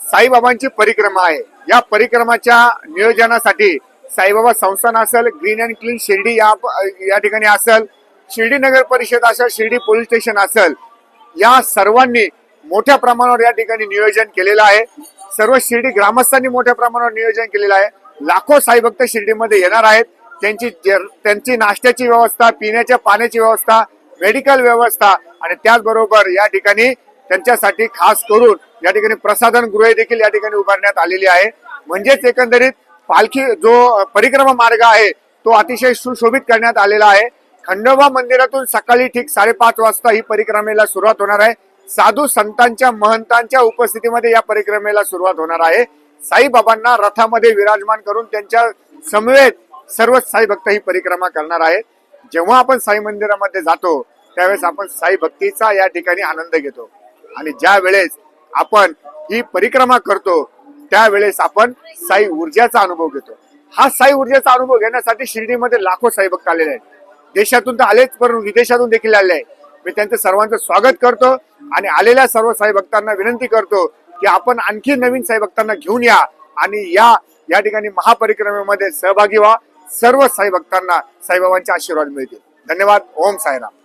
साईबाबांची परिक्रमा आहे. या परिक्रमाच्या नियोजनासाठी साईबाबा संस्थान असेल ग्रीन अँड क्लीन शिर्डी या या ठिकाणी असेल शिर्डी नगर परिषद असेल शिर्डी पोलीस स्टेशन असेल या सर्वांनी मोठ्या प्रमाणावर या ठिकाणी नियोजन केलेलं आहे. सर्व शिर्डी ग्रामस्थांनी मोठ्या प्रमाणावर नियोजन केलेलं आहे. लाखो साईभक्त शिर्डीमध्ये येणार आहेत. त्यांची त्यांची नाश्त्याची व्यवस्था पिण्याच्या पाण्याची व्यवस्था मेडिकल व्यवस्था आणि त्याचबरोबर या ठिकाणी त्यांच्यासाठी खास करून या ठिकाणी प्रसाधन गृहे देखील या ठिकाणी उभारण्यात आलेली आहे. म्हणजेच एकंदरीत पालखी जो परिक्रमा मार्ग आहे तो अतिशय सुशोभित करण्यात आलेला आहे. खंडोबा मंदिरातून सकाळी ठीक साडेपाच वाजता ही परिक्रमेला सुरुवात होणार आहे. साधू संतांच्या महंतांच्या उपस्थितीमध्ये या परिक्रमेला सुरुवात होणार आहे. साईबाबांना रथामध्ये विराजमान करून त्यांच्या समवेत सर्व साई भक्त ही परिक्रमा करणार आहेत. जेव्हा आपण साई मंदिरामध्ये जातो त्यावेळेस आपण साई भक्तीचा या ठिकाणी आनंद घेतो. आणि ज्या वेळेस आपण ही परिक्रमा करतो त्यावेळेस आपण साई ऊर्जाचा अनुभव घेतो. हा साई ऊर्जेचा अनुभव घेण्यासाठी शिर्डीमध्ये लाखो साई भक्त आलेले आहेत. देशातून तर आलेच परंतु विदेशातून देखील आले आहे मी त्यांचं सर्वांचं स्वागत करतो आणि आलेल्या सर्व साई भक्तांना विनंती करतो की आपण आणखी नवीन साई भक्तांना घेऊन या आणि या या ठिकाणी महापरिक्रमेमध्ये सहभागी व्हा. सर्व साई भक्तांना साईबाबांचे आशीर्वाद मिळतील. धन्यवाद. ओम साईराम.